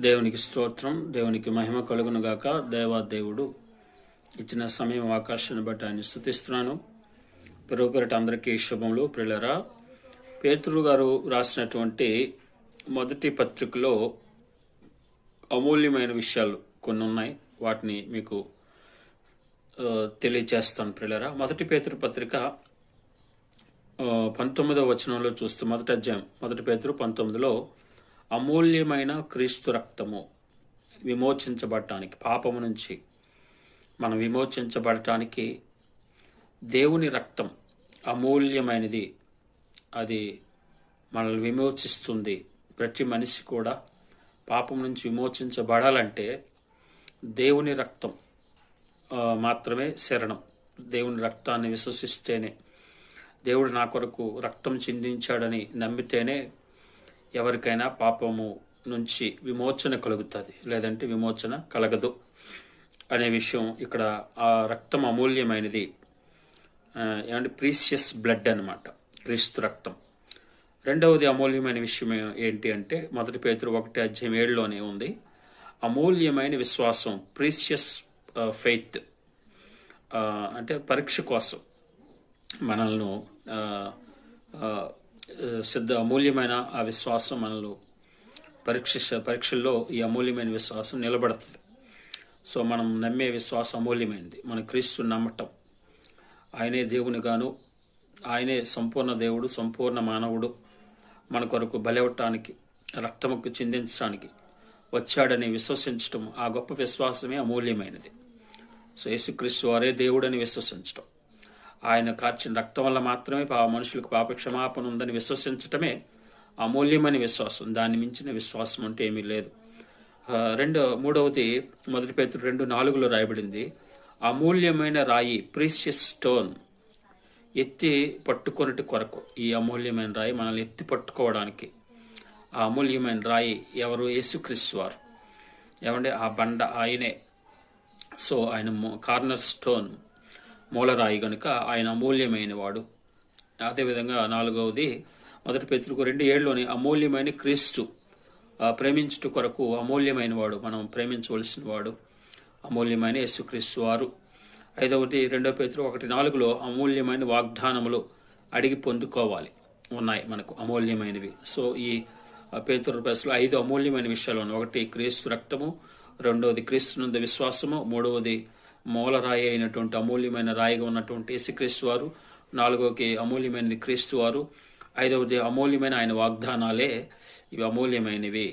దేవునికి స్తోత్రం దేవునికి మహిమ కలుగునుగాక. గాక దేవా దేవుడు ఇచ్చిన సమయం అవకాశాన్ని బట్టి ఆయన స్థుతిస్తున్నాను పెరుగు పెరట అందరికీ శుభములు. ప్రిలరా పేతురు గారు రాసినటువంటి మొదటి పత్రికలో అమూల్యమైన విషయాలు కొన్ని ఉన్నాయి. వాటిని మీకు తెలియచేస్తాను తెలియజేస్తాను మొదటి పేతురు పత్రిక పంతొమ్మిదవ వచనంలో చూస్తే మొదటి అధ్యాయం మొదటి పేతురు పంతొమ్మిదిలో అమూల్యమైన క్రీస్తు రక్తము విమోచించబడటానికి పాపము నుంచి మనం విమోచించబడటానికి దేవుని రక్తం అమూల్యమైనది. అది మనల్ని విమోచిస్తుంది. ప్రతి మనిషి కూడా పాపం నుంచి విమోచించబడాలంటే దేవుని రక్తం మాత్రమే శరణం. దేవుని రక్తాన్ని విశ్వసిస్తేనే దేవుడు నా కొరకు రక్తం చిందించాడని నమ్మితేనే ఎవరికైనా పాపము నుంచి విమోచన కలుగుతుంది లేదంటే విమోచన కలగదు అనే విషయం ఇక్కడ ఆ రక్తం అమూల్యమైనది. ఏమంటే ప్రీసియస్ బ్లడ్ అన్నమాట క్రీస్తు రక్తం. రెండవది అమూల్యమైన విషయం ఏంటి అంటే మొదటి పేతురు ఒకటి అధ్యాయం ఏడులోనే ఉంది అమూల్యమైన విశ్వాసం ప్రీసియస్ ఫెయిత్ అంటే పరీక్ష కోసం మనల్ని సిద్ధ అమూల్యమైన ఆ విశ్వాసం మనలో పరీక్ష పరీక్షల్లో ఈ అమూల్యమైన విశ్వాసం నిలబడుతుంది. సో మనం నమ్మే విశ్వాసం అమూల్యమైనది మన క్రీస్తు నమ్మటం. ఆయనే దేవుని గాను ఆయనే సంపూర్ణ దేవుడు సంపూర్ణ మానవుడు మన కొరకు బలవటానికి రక్తముకు చిందించడానికి వచ్చాడని విశ్వసించటం ఆ గొప్ప విశ్వాసమే అమూల్యమైనది. సో యేసుక్రీస్తు వారే దేవుడని విశ్వసించటం. ఆయన కార్చిన రక్తం వల్ల మాత్రమే పాప మనుషులకు పాప క్షమాపణ ఉందని విశ్వసించటమే అమూల్యమైన విశ్వాసం. దాన్ని మించిన విశ్వాసం అంటే ఏమీ లేదు. రెండో మూడవది మొదటి పేరు రెండు నాలుగులో రాయబడింది. అమూల్యమైన రాయి ప్రీషియస్ స్టోన్ ఎత్తి పట్టుకొనిటి కొరకు. ఈ అమూల్యమైన రాయి మనల్ని ఎత్తి పట్టుకోవడానికి. ఆ అమూల్యమైన రాయి ఎవరు? యేసుక్రీస్తు వారు. ఏమంటే ఆ బండ ఆయనే. సో ఆయన కార్నర్ స్టోన్. మూలరాయి గనుక ఆయన అమూల్యమైన వాడు అదేవిధంగా నాలుగవది మొదటి పేతురుకు రెండు ఏళ్ళలోని అమూల్యమైన క్రీస్తు ప్రేమించుట కొరకు అమూల్యమైన వాడు మనం ప్రేమించవలసిన వాడు అమూల్యమైన యేసుక్రీస్తు వారు. ఐదవది రెండో పేతురు ఒకటి నాలుగులో అమూల్యమైన వాగ్దానములు అడిగి పొందుకోవాలి. ఉన్నాయి మనకు అమూల్యమైనవి. సో ఈ పేతురు ప్రశ్నలో ఐదు అమూల్యమైన విషయాలు ఉన్నాయి. ఒకటి క్రీస్తు రక్తము రెండవది క్రీస్తునంద విశ్వాసము మూడవది మూలరాయి అయినటువంటి అమూల్యమైన రాయిగా ఉన్నటువంటి యేసుక్రీస్తు వారు నాలుగోకి అమూల్యమైనది క్రీస్తు వారు ఐదవది అమూల్యమైన ఆయన వాగ్దానాలే ఇవి అమూల్యమైనవి.